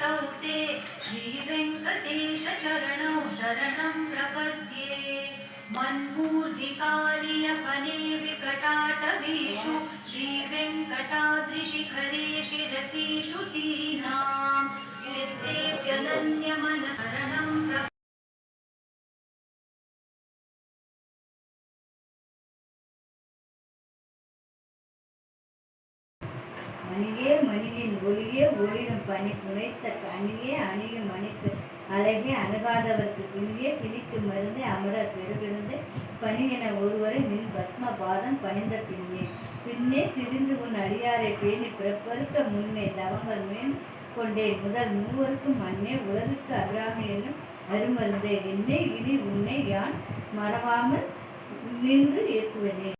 तौस्ते श्रीवेङ्कटेशचरणौ शरणं प्रपद्ये। मन्मूर्धिकालियपने विकटाटवीषु श्रीवेङ्कटाद्रिशिखरे शिरसीषु दीनां चित्तेऽप्यनन्यमनसर மணியே மணியின் ஒளியே ஓயிடும் பணி புனைத்த கனியே அணியும் மணிக்கு அழகே அணுகாதவர்க்கு பிணியே பிணிக்கு மருந்தே அமரர் பெருவிருந்து. பணி என ஒருவரை நின் பத்ம பாதம் பணிந்த பின்னே. பின்னே திரிந்து உன் அடியாரை பேணி பிறப்பறுக்க முன்னே தவங்கள் மேல் கொண்டேன் முதல் மூவருக்கும் மண்ணே உலகுக்கு அருகாமை என்னும் அருமருந்தே. என்னை இனி உன்னை யான் மறவாமல் நின்று ஏற்றுவனே.